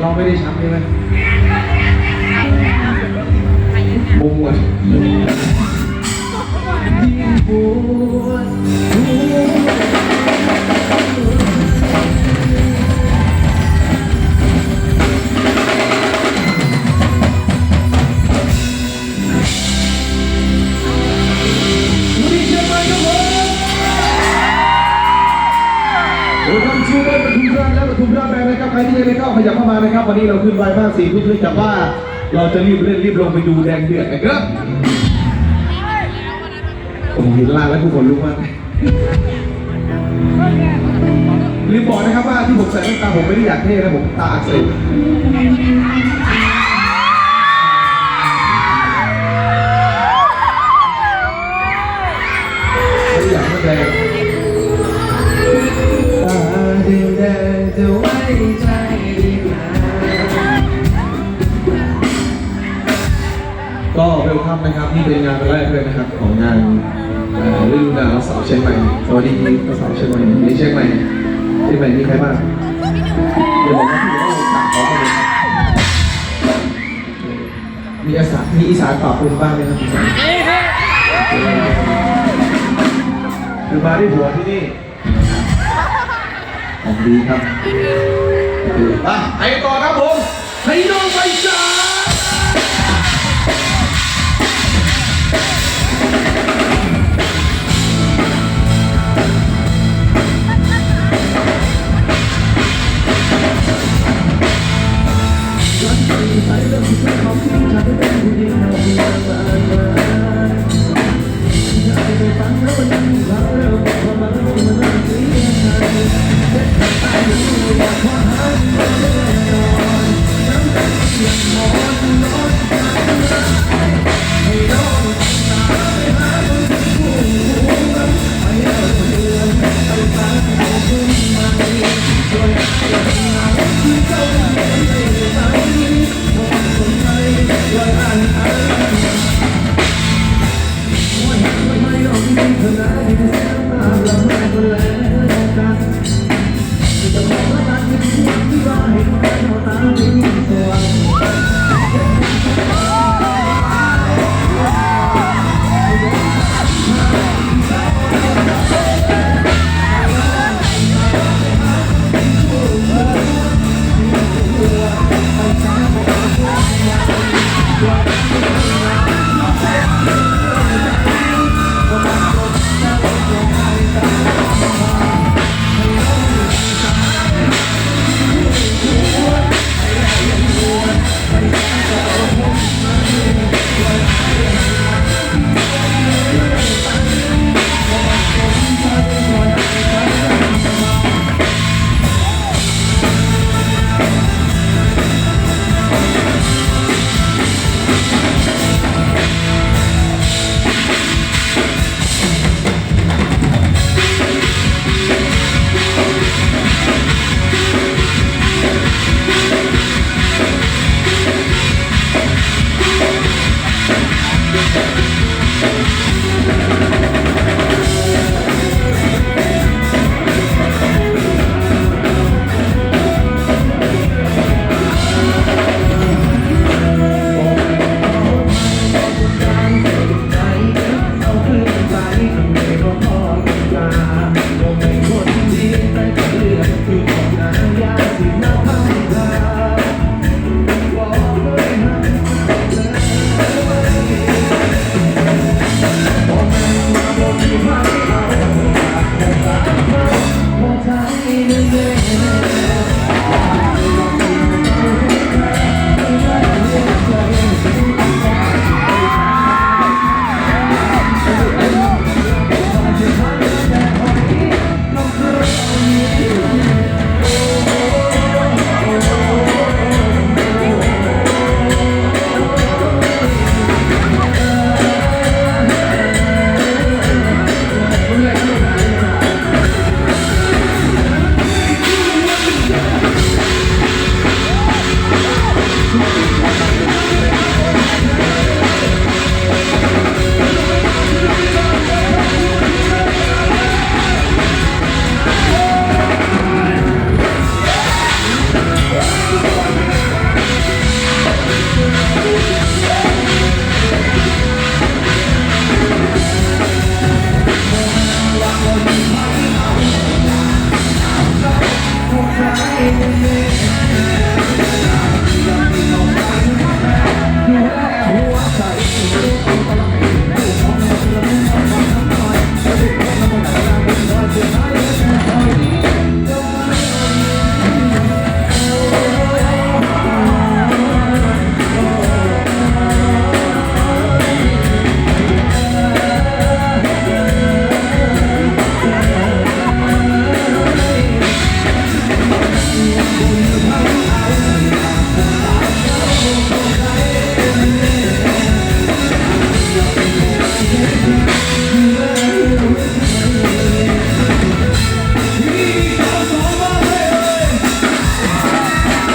เราไม่ได้ช้ำใช่ไหมมุมหมดยิ่งปวดหัวมีเชียงใหม่ครับผมโอ้ท่านชูได้ปทุมราชและปทุมราชแบงค์ นะครับใครที่ยังไม่เข้าขยับเข้ามานะครับวันนี้เราขึ้นไวมากสี่ทุ่มครึ่งแต่ว่า เราจะรีบเล่นรีบลงไปดูแดงเดือดนะครับผมเห็นล่างแล้วทุกคนรู้มากรีบบอกนะครับว่าที่ผมใส่แว่นตาผมไม่ได้อยากเท่นะผมตาอักเสบ นะครับนี่เป็นงานแรกเลยนะครับของงานเอ่อฤดูหนาวสาวเชียงใหม่สวัสดีสาวเชียงใหม่นี่เชียงใหม่เชียงใหม่มีใครบ้างเดี๋ยวบอกว่าพี่ต้องถามเขาเลยครับมีอีสานมีอีสานปรับปรุงบ้างไหมครับอีสานคือมาได้หัวที่นี่ของดีครับอะไปต่อครับผมให้น้องไปจ้า What?